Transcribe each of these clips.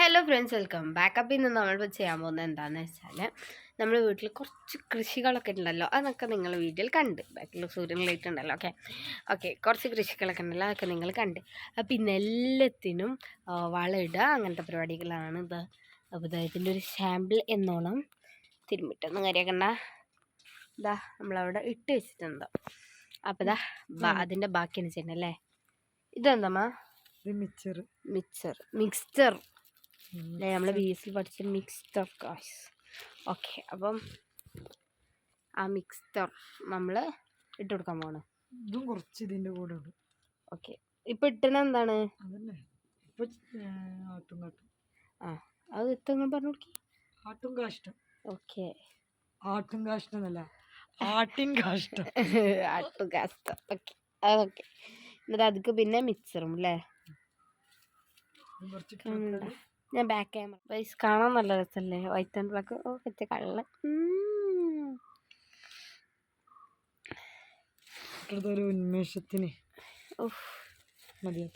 Hello friends welcome ബാക്കപ്പിൽ നിന്ന് നമ്മളിപ്പോൾ ചെയ്യാൻ പോകുന്നത് എന്താണെന്ന് വെച്ചാൽ നമ്മൾ വീട്ടിൽ കുറച്ച് കൃഷികളൊക്കെ ഉണ്ടല്ലോ അതൊക്കെ നിങ്ങൾ വീട്ടിൽ കണ്ട്. ബാക്കിൽ സൂര്യൻ ലൈറ്റ് ഉണ്ടല്ലോ ഓക്കെ ഓക്കെ കുറച്ച് കൃഷികളൊക്കെ ഉണ്ടല്ലോ അതൊക്കെ നിങ്ങൾ കണ്ട്. അപ്പോൾ ഇന്ന് എല്ലാത്തിനും വളമിടുക അങ്ങനത്തെ പരിപാടികളാണ് ഇത്. അപ്പോൾ ഇതാ ഇതിന്റെ ഒരു സാമ്പിൾ എന്നോണം തിരുമ്മിട്ടൊന്നും കാര്യമാക്കണ്ട ഇതാ നമ്മളവിടെ ഇട്ട് വെച്ചിട്ടുണ്ട്. അപ്പോൾ ഇതാ ബാ- അതിന്റെ ബാക്കിയാണ് എന്ന് അല്ലേ? ഇതെന്താ മിക്സർ മിക്സർ മിക്സ്ചർ നമ്മൾ ബി എസ് സി പഠിച്ച മിക്സ്ചർ കാശ് ഓക്കെ അപ്പം ആ മിക്സ്ഡ് നമ്മൾ ഇട്ട് കൊടുക്കാൻ പോവാണ്. ഇതും കുറച്ച് ഇതിന്റെ കൂടെ ഉണ്ട് ഓക്കെ ഇപ്പം ഇട്ടണ എന്താണ്? അതന്നെ. ഇപ്പൊ ഏ, ആട്ടും കാട്ടും. ആ അത് എത്തങ്ങൾ പറഞ്ഞു ആട്ടും കാഷ്ടം. ഓക്കെ ആട്ടും കാഷ്ടം എന്നല്ല ആട്ടിൻ കാഷ്ടം. ആട്ടും കാഷ്ടം. ഓക്കെ അതൊക്കെ എന്നിട്ട് അതിക്ക് പിന്നെ മിക്സറും അല്ലേ? കുറച്ച് ഞാൻ ബാക്ക് ക്യാമറ വൈസ് കാണാൻ നല്ല രസമല്ലേ വൈറ്റ് ആൻഡ് ബ്ലാക്ക് ഓ പറ്റിയ കള്ള ഒരു ഉന്മേഷത്തിന്.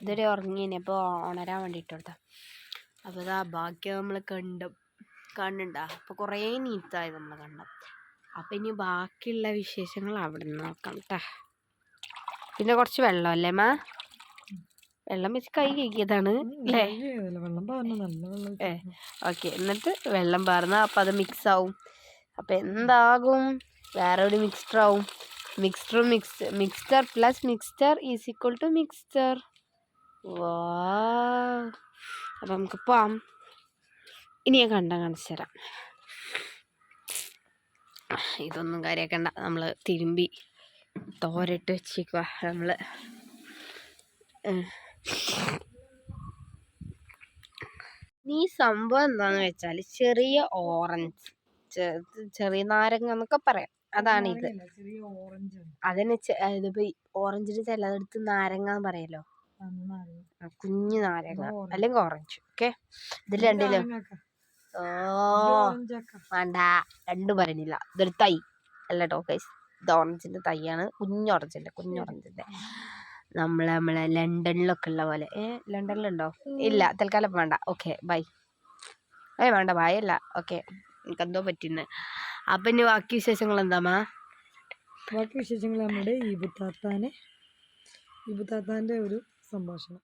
ഇതൊരു ഉറങ്ങിയിനി. അപ്പോൾ ഉണരാൻ വേണ്ടിയിട്ട് കൊടുത്താ. അപ്പോൾ ഇതാ ബാക്കി നമ്മൾ കണ്ടു. കണ്ടുണ്ടാ? അപ്പോൾ കുറേ നീറ്റായി നമ്മൾ കണ്ടു. അപ്പം ഇനി ബാക്കിയുള്ള വിശേഷങ്ങൾ അവിടെ നിന്ന് നോക്കാം കേട്ടാ പിന്നെ കുറച്ച് വെള്ളം അല്ലേ മാ? വെള്ളം വെച്ച് കൈ കഴിക്കിയതാണ് അല്ലേ ഏ. ഓക്കെ. എന്നിട്ട് വെള്ളം പാർന്ന അപ്പം അത് മിക്സ് ആവും അപ്പം എന്താകും? വേറെ ഒരു മിക്സ്ചർ ആവും mixture mix mixture plus mixture is equal to mixture വാ. അപ്പം നമുക്ക് പോവാം. ഇനി ഞാൻ കണ്ട കാണിച്ചു തരാം. ഇതൊന്നും കാര്യമാക്കണ്ട നമ്മൾ തിരുമ്പി തോരട്ട് വെച്ചേക്കുക നമ്മൾ ഈ സംഭവം എന്താന്ന് വെച്ചാൽ ചെറിയ ഓറഞ്ച് ചെറിയ നാരങ്ങ എന്നൊക്കെ പറയാം. അതാണ് ഇത്. അതിന് ഇതിപ്പോ ഓറഞ്ചിന് ചിലതെടുത്ത് നാരങ്ങ എന്ന് പറയല്ലോ? കുഞ്ഞു നാരങ്ങ. അല്ലെങ്കിൽ ഓറഞ്ച് ഓക്കെ? ഇതിൽ ഇത് രണ്ടിലും. ഓ. വേണ്ട. രണ്ടും പറയുന്നില്ല. ഇതൊരു തൈ. അല്ല കേട്ടോ ഗൈസ് ഇത് ഓറഞ്ചിന്റെ തൈയാണ്. കുഞ്ഞു ഓറഞ്ചിന്റെ കുഞ്ഞു ഓറഞ്ചിന്റെ നമ്മളെ നമ്മളെ ലണ്ടനിലൊക്കെ ഉള്ള പോലെ ഏ ലണ്ടനിലുണ്ടോ? ഇല്ല തൽക്കാലം വേണ്ട. Okay bye. ഏ വേണ്ട ബൈ അല്ല ഓക്കെ എനിക്കെന്തോ പറ്റുന്നത് അപ്പം ഇനി ബാക്കി വിശേഷങ്ങൾ എന്താമാ ബാക്കി വിശേഷങ്ങൾ നമ്മുടെ ഈബുത്താത്താനെ ഒരു സംഭാഷണം.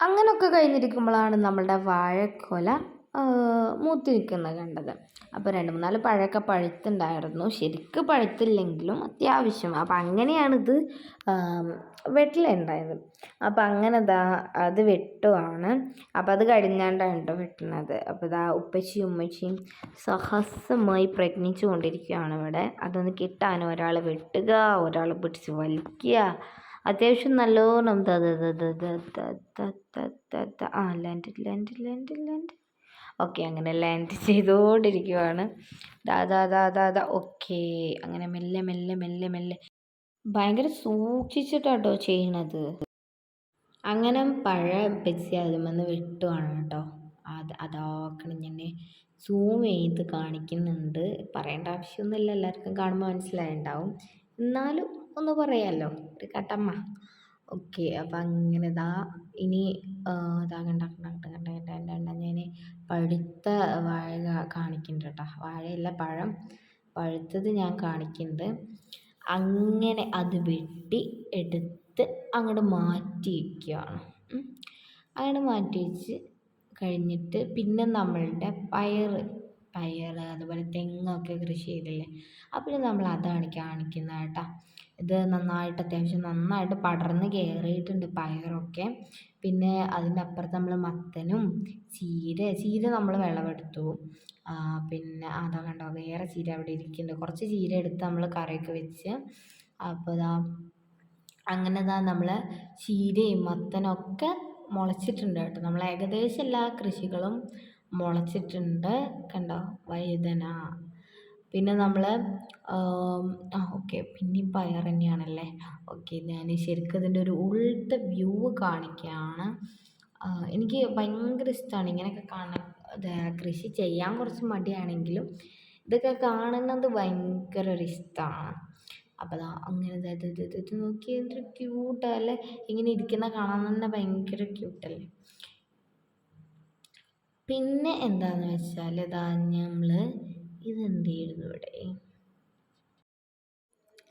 അങ്ങനെയൊക്കെ കഴിഞ്ഞിരിക്കുമ്പോഴാണ് നമ്മളുടെ വാഴക്കൊല. മൂത്ത് നിൽക്കുന്നത് കണ്ടത് അപ്പോൾ രണ്ട് മൂന്നാൽ പഴമൊക്കെ പഴുത്തുണ്ടായിരുന്നു ശരിക്ക് പഴുത്തില്ലെങ്കിലും അത്യാവശ്യം അപ്പം അങ്ങനെയാണിത് വെട്ടലുണ്ടായത് അപ്പം അങ്ങനെ ഇതാ അത് വെട്ടുവാണ് അപ്പം അത് കഴിഞ്ഞാണ്ടാണ് കേട്ടോ വെട്ടുന്നത് അപ്പോൾ ഇതാ ഉപ്പച്ചിയും ഉമ്മച്ചിയും സഹസമായി പ്രജ്ഞിച്ചു കൊണ്ടിരിക്കുകയാണ് ഇവിടെ അതൊന്ന് കിട്ടാൻ ഒരാൾ വെട്ടുക ഒരാൾ പിടിച്ച് വലിക്കുക അത്യാവശ്യം നല്ലോണം ആ land land land land okay അങ്ങനെ ലാൻഡ് ചെയ്തുകൊണ്ടിരിക്കുവാണ് ദാദാ ദാദാ ദാ ഓക്കെ അങ്ങനെ മെല്ലെ മെല്ലെ മെല്ലെ മെല്ലെ ഭയങ്കര സൂക്ഷിച്ചിട്ടാട്ടോ ചെയ്യണത് അങ്ങനെ പഴം വെച്ച് അതിമെന്ന് വെട്ടുവാണ് കേട്ടോ അത് അതാക്കണം ഞാൻ സൂം ചെയ്ത് കാണിക്കുന്നുണ്ട് പറയേണ്ട ആവശ്യമൊന്നുമില്ല എല്ലാവർക്കും കാണുമ്പോൾ മനസ്സിലായിണ്ടാവും എന്നാലും ഒന്ന് പറയാമല്ലോ ഒരു കട്ടമ്മ ഓക്കെ അപ്പം അങ്ങനെ ഇതാ ഇനി ഇതാ കണ്ട കണ്ട കണ്ട കണ്ട കണ്ട കണ്ട ഞാൻ പഴുത്ത വാഴ കാണിക്കുന്നുണ്ട് കേട്ടോ വാഴയല്ല പഴം. പഴുത്തത് ഞാൻ കാണിക്കുന്നുണ്ട് അങ്ങനെ അത് വെട്ടി എടുത്ത് അങ്ങോട്ട് മാറ്റി വയ്ക്കുകയാണ്. അങ്ങനെ മാറ്റി വെച്ച് കഴിഞ്ഞിട്ട് പിന്നെ നമ്മളുടെ പയർ പയർ അതുപോലെ തെങ്ങൊക്കെ കൃഷി ചെയ്തില്ലേ? അപ്പോൾ നമ്മൾ അതാണ് കാണിക്കുന്നത് കേട്ടോ. ഇത് നന്നായിട്ട് അത്യാവശ്യം നന്നായിട്ട് പടർന്ന് കയറിയിട്ടുണ്ട് പയറൊക്കെ. പിന്നെ അതിന്റെ അപ്പുറത്ത് നമ്മൾ മത്തനും ചീര ചീര നമ്മൾ വിളവെടുത്തു. പിന്നെ അതാ കണ്ടോ വേറെ ചീര അവിടെ ഇരിക്കുന്നുണ്ട്. കുറച്ച് ചീര എടുത്ത് നമ്മൾ കറിയൊക്കെ വെച്ച് അപ്പോൾ ഇതാ അങ്ങനെ ഇതാ നമ്മൾ ചീരയും മത്തനൊക്കെ മുളച്ചിട്ടുണ്ട് കേട്ടോ. നമ്മൾ ഏകദേശം എല്ലാ കൃഷികളും മുളച്ചിട്ടുണ്ട്. കണ്ടോ? വഴുതന. പിന്നെ നമ്മൾ ആ ഓക്കെ. പിന്നെയും പയർ തന്നെയാണല്ലേ? ഓക്കെ. ഞാൻ ശരിക്കും ഇതിന്റെ ഒരു ഉൾട്ട വ്യൂ കാണിക്കുകയാണ്. എനിക്ക് ഭയങ്കര ഇഷ്ടമാണ് ഇങ്ങനെയൊക്കെ കാണാൻ കൃഷി ചെയ്യാൻ കുറച്ച് മടിയാണെങ്കിലും ഇതൊക്കെ കാണുന്നത് ഭയങ്കര ഒരു ഇഷ്ടമാണ് അപ്പോൾ അതാ അങ്ങനെ ഇത് ഇത് അല്ലേ എന്തൊരു ക്യൂട്ടല്ലേ ഇങ്ങനെ ഇരിക്കുന്ന കാണാൻ തന്നെ ഭയങ്കര ക്യൂട്ടല്ലേ പിന്നെ എന്താണെന്ന് വെച്ചാൽ ഇതാ നമ്മൾ ഇതെന്ത് ചെയ്യുന്നു ഇവിടെ?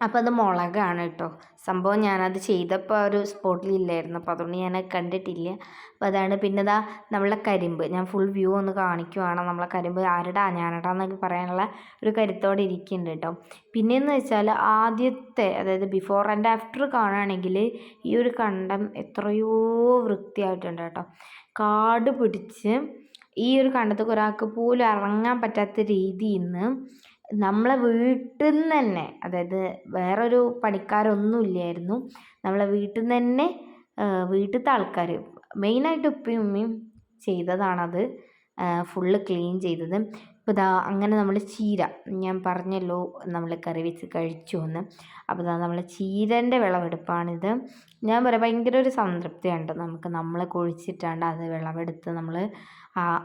അപ്പോൾ അത് മുളകാണ് കേട്ടോ. സംഭവം ഞാനത് ചെയ്തപ്പോൾ ഒരു സ്പോട്ടിലില്ലായിരുന്നു അപ്പോൾ അതുകൊണ്ട് ഞാൻ കണ്ടിട്ടില്ല. അപ്പോൾ അതാണ് പിന്നെ ഇതാ നമ്മളെ കരിമ്പ്. ഞാൻ ഫുൾ വ്യൂ ഒന്ന് കാണിക്കുവാണ്. നമ്മളെ കരിമ്പ് ആരുടാ ഞാനടാ എന്നൊക്കെ പറയാനുള്ള ഒരു കരുത്തോടെ ഇരിക്കുന്നുണ്ട് കേട്ടോ. പിന്നെയെന്ന് വെച്ചാൽ ആദ്യത്തെ അതായത് ബിഫോർ ആൻഡ് ആഫ്റ്റർ കാണുകയാണെങ്കിൽ ഈ ഒരു കണ്ടം എത്രയോ വൃത്തിയായിട്ടുണ്ട് കേട്ടോ. കാട് പിടിച്ച് ഈ ഒരു കണ്ടത്തേക്ക് ഒരാൾക്ക് പോലും ഇറങ്ങാൻ പറ്റാത്ത രീതിയിൽ നിന്ന് നമ്മളെ വീട്ടിൽ നിന്ന് തന്നെ അതായത് വേറൊരു പണിക്കാരൊന്നും ഇല്ലായിരുന്നു നമ്മളെ വീട്ടിൽ നിന്ന് തന്നെ വീട്ടിലത്തെ ആൾക്കാർ മെയിനായിട്ട് ഉപ്പയും ഉമ്മയും ചെയ്തതാണത്. ഫുള്ള് ക്ലീൻ ചെയ്തത്. ഇപ്പോൾ ഇതാ അങ്ങനെ നമ്മൾ ചീര ഞാൻ പറഞ്ഞല്ലോ നമ്മൾ കറി വെച്ച് കഴിച്ചു എന്ന് അപ്പോൾ ഇതാ നമ്മൾ ചീരന്റെ വിളവെടുപ്പാണിത്. ഞാൻ പറയാം ഭയങ്കര ഒരു സംതൃപ്തിയുണ്ട് നമുക്ക്. നമ്മൾ കുഴിച്ചിട്ടാണ്ട് അത് വിളവെടുത്ത് നമ്മൾ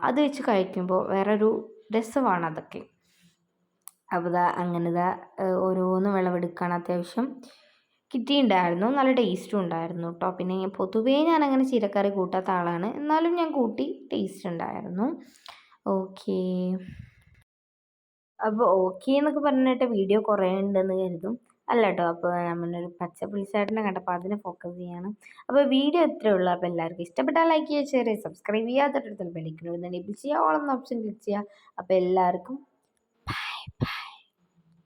അത് വെച്ച് കഴിക്കുമ്പോൾ വേറൊരു രസമാണ് അതൊക്കെ. അപ്പോൾ ഇതാ അങ്ങനെ ഇതാ ഓരോന്ന് വിളവെടുക്കാൻ അത്യാവശ്യം. കിട്ടിയിട്ടുണ്ടായിരുന്നു നല്ല ടേസ്റ്റും ഉണ്ടായിരുന്നു കേട്ടോ പിന്നെ പൊതുവേ ഞാൻ അങ്ങനെ ചീരക്കറി കൂട്ടാത്ത ആളാണ്. എന്നാലും ഞാൻ കൂട്ടി ടേസ്റ്റ് ഉണ്ടായിരുന്നു. ഓക്കേ അപ്പോൾ ഓക്കെ എന്നൊക്കെ പറഞ്ഞിട്ട് വീഡിയോ കുറേ ഉണ്ടെന്ന് കരുതും. അല്ല കേട്ടോ അപ്പോൾ നമ്മളൊരു പച്ച പുളിച്ചാട്ടിനെ കണ്ടപ്പോൾ അതിനെ ഫോക്കസ് ചെയ്യാണ്. അപ്പോൾ വീഡിയോ ഇത്രയേ ഉള്ളൂ. അപ്പോൾ എല്ലാവർക്കും ഇഷ്ടപ്പെട്ടാൽ ലൈക്ക് ചെയ്യുക ഷെയർ ചെയ്യുക സബ്സ്ക്രൈബ് ചെയ്യുക. തൊട്ടടുത്തുള്ള ബെല്ലിക്കണമെന്ന് എനേബിൾ ചെയ്യുക. ഓളം ഓപ്ഷൻ ക്ലിക്ക് ചെയ്യുക. അപ്പോൾ എല്ലാവർക്കും ബൈ ബൈ